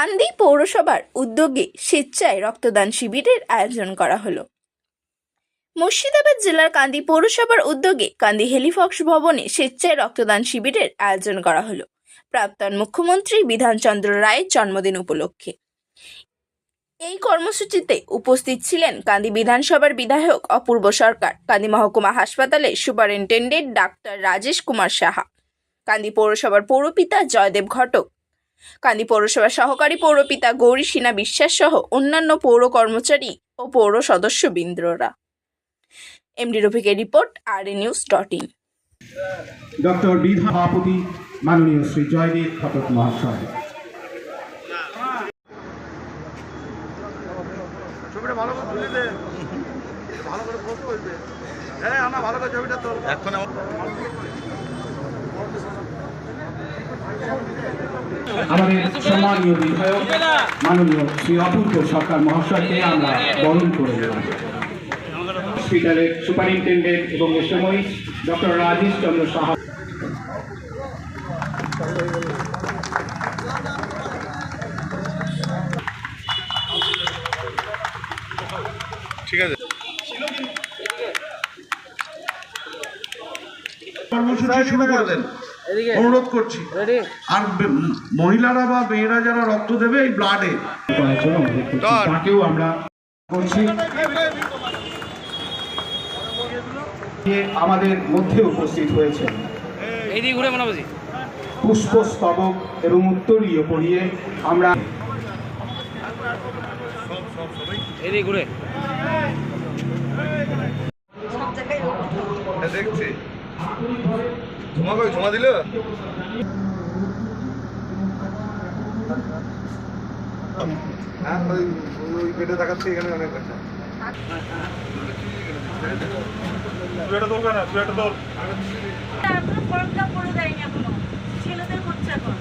কান্দি পৌরসভার উদ্যোগে স্বেচ্ছায় রক্তদান শিবিরের আয়োজন করা হলো। মুর্শিদাবাদ জেলার কান্দি পৌরসভার উদ্যোগে কান্দি হেলিফক্স ভবনে স্বেচ্ছায় রক্তদান শিবিরের আয়োজন করা হলো। প্রাক্তন মুখ্যমন্ত্রী বিধানচন্দ্র রায়ের জন্মদিন উপলক্ষে। এই কর্মসূচিতে উপস্থিত ছিলেন কান্দি বিধানসভার বিধায়ক অপূর্ব সরকার, কান্দি মহকুমা হাসপাতালে সুপারিনটেন্ডেন্ট ডাক্তার রাজেশ কুমার সাহা, কান্দি পৌরসভার পৌরপিতা জয়দেব ঘটক কান্দি পৌরসভার সহকারী পৌরপিতা গৌরী সিনা বিশ্বাস সহ অন্যান্য পৌর কর্মচারী ও পৌর সদস্যবৃন্দরা। এমডি রফিকের report R A news dot in. Doctor বিধা সভাপতি মাননীয় শ্রী জয়দেব ঘটক মহাশয়। ছবিটা ভালো করে তুলে দে। ভালো করে পোস্ট করবে হ্যাঁ আমরা ভালো করে ছবিটা তোল এখন আমাদের সম্মানীয় বিধায়ক, মাননীয় শ্রী অপূর্ব সরকার মহাশয়কে আমরা বরণ করে নিলাম। হসপিটালের সুপারিনটেন্ডেন্ট এবং এ সময় ডক্টর রাজেশ চন্দ্র সাহা ঠিক আছে কর্মসূচি শুরু করে দেন। অনুরোধ করছি। আর মহিলারা বা মেয়েরা যারা রক্ত দেবে এই ব্লাডে তাকেও আমরা করছি। আমাদের মধ্যে উপস্থিত হয়েছে। এইদিকে ঘুরে পুষ্পস্তবক এবং উত্তরীয় পড়িয়ে আমরা ঘুরে। দেখছি। ঝুমা কই ঝুমা দিল হ্যাঁ ওই ওই পেটে দেখাচ্ছে এখানে অনেক আছে এখনও ফর্মটা করে দেয়নি এখনও ছেলেদের হচ্ছে এখন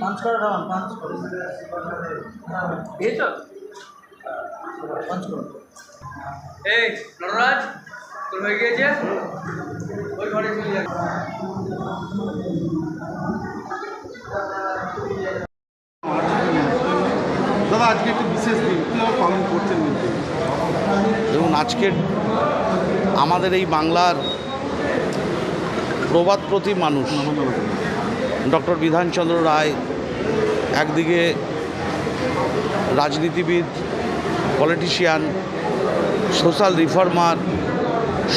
পাঁচ করে খাওয়ান পাঁচ করে পেয়েছ পাঁচ এই নটরাজ তোর হয়ে গিয়েছে? ওই ঘরে চলে যাবে আজকে একটি বিশেষ পালন করছেন এবং আজকের আমাদের এই বাংলার প্রবাদ প্রতি মানুষ, ডক্টর বিধানচন্দ্র রায়, একদিকে রাজনীতিবিদ, পলিটিশিয়ান, সোশ্যাল রিফর্মার,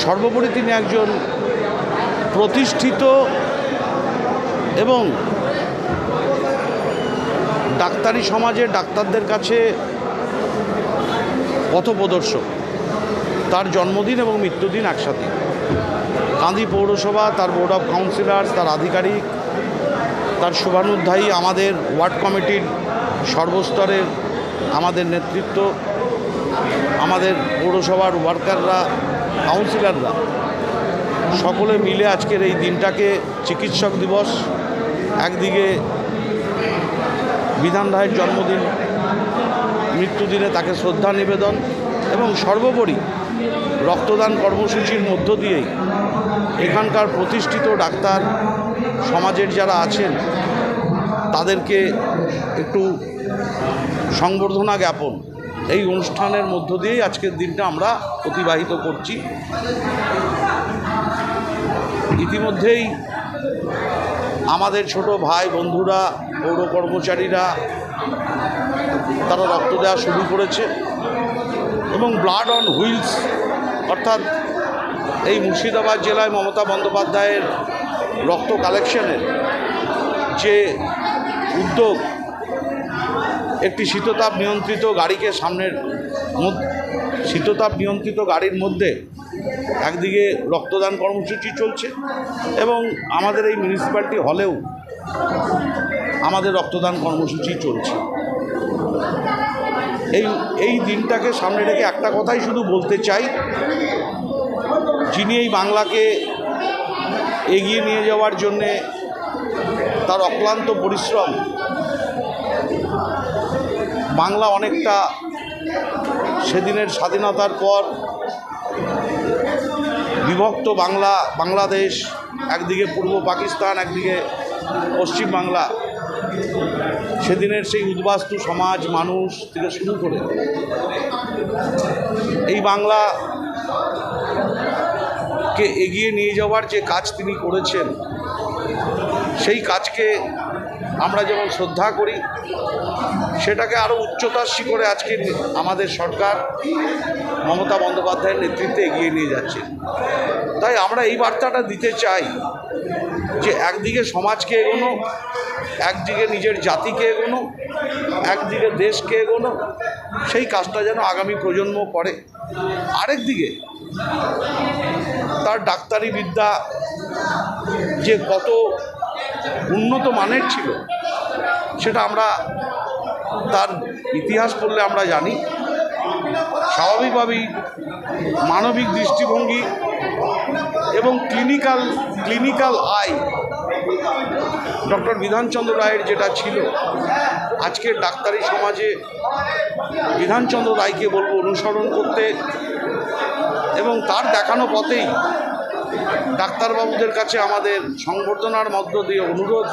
সর্বোপরি তিনি একজন প্রতিষ্ঠিত এবং ডাক্তারি সমাজে ডাক্তারদের কাছে পথপ্রদর্শক। তার জন্মদিন এবং মৃত্যুদিন একসাথে। কান্দি পৌরসভা, তার বোর্ড অফ কাউন্সিলর্স তার আধিকারিক, তার শুভানুধ্যায়ী, আমাদের ওয়ার্ড কমিটির সর্বস্তরের আমাদের নেতৃত্ব, আমাদের পৌরসভার ওয়ার্কাররা কাউন্সিলররা সকলে মিলে আজকের এই দিনটাকে চিকিৎসক দিবস। একদিকে বিধান রায়ের জন্মদিন, মৃত্যুদিনে তাকে শ্রদ্ধা নিবেদন এবং সর্বোপরি রক্তদান কর্মসূচির মধ্য দিয়েই এখানকার প্রতিষ্ঠিত ডাক্তার সমাজের যারা আছেন, তাদেরকে একটু সংবর্ধনা জ্ঞাপন। এই অনুষ্ঠানের মধ্য দিয়েই আজকের দিনটা আমরা অতিবাহিত করছি। ইতিমধ্যেই আমাদের ছোট ভাই, বন্ধুরা পৌর কর্মচারীরা তারা রক্ত দেওয়া শুরু করেছে এবং ব্লাড অন হুইলস অর্থাৎ এই মুর্শিদাবাদ জেলায় মমতা বন্দ্যোপাধ্যায়ের রক্ত কালেকশনের যে উদ্যোগ, একটি শীততাপ নিয়ন্ত্রিত গাড়িকে সামনের শীততাপ নিয়ন্ত্রিত গাড়ির মধ্যে একদিকে রক্তদান কর্মসূচি চলছে এবং আমাদের এই মিউনিসিপ্যালিটি হলেও আমাদের রক্তদান কর্মসূচি চলছে। এই এই দিনটাকে সামনে রেখে একটা কথাই শুধু বলতে চাই, যিনি এই বাংলাকে এগিয়ে নিয়ে যাওয়ার জন্যে তার অক্লান্ত পরিশ্রম, বাংলা অনেকটা সেদিনের স্বাধীনতার পর বিভক্ত বাংলা, বাংলাদেশ, একদিকে পূর্ব পাকিস্তান, একদিকে পশ্চিম বাংলা সেদিনের সেই উদ্বাস্তু সমাজ, মানুষ থেকে শুরু করে এই বাংলা কে এগিয়ে নিয়ে যাওয়ার যে কাজ তিনি করেছেন, সেই কাজকে আমরা যেমন শ্রদ্ধা করি, সেটাকে আরও উচ্চতার শিখরে আজকে আমাদের সরকার মমতা বন্দ্যোপাধ্যায়ের নেতৃত্বে এগিয়ে নিয়ে যাচ্ছে। তাই আমরা এই বার্তাটা দিতে চাই যে একদিকে সমাজকে এগোনো, একদিকে নিজের জাতিকে এগোনো, একদিকে দেশকে এগোনো, সেই কাজটা যেন আগামী প্রজন্ম করে। আরেক দিকে তার ডাক্তারি বিদ্যা যে কত উন্নত মানের ছিল, সেটা আমরা তার ইতিহাস পড়লে আমরা জানি। স্বাভাবিকভাবেই মানবিক দৃষ্টিভঙ্গি এবং clinical clinical eye doctor Bidhan Chandra রায়ের যেটা ছিল, আজকের ডাক্তারি সমাজে বিধানচন্দ্র রায়কে বলব অনুসরণ করতে এবং তার দেখানো পথেই ডাক্তারবাবুদের কাছে আমাদের সংবর্ধনার মধ্য দিয়ে অনুরোধ,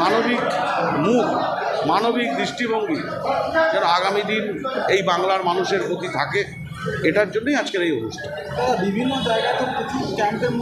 মানবিক মুখ, মানবিক দৃষ্টিভঙ্গি যেন আগামী দিন এই বাংলার মানুষের প্রতি থাকে। এটার জন্যই আজকের এই অনুষ্ঠান বিভিন্ন জায়গাতে প্রচুর ক্যাম্পের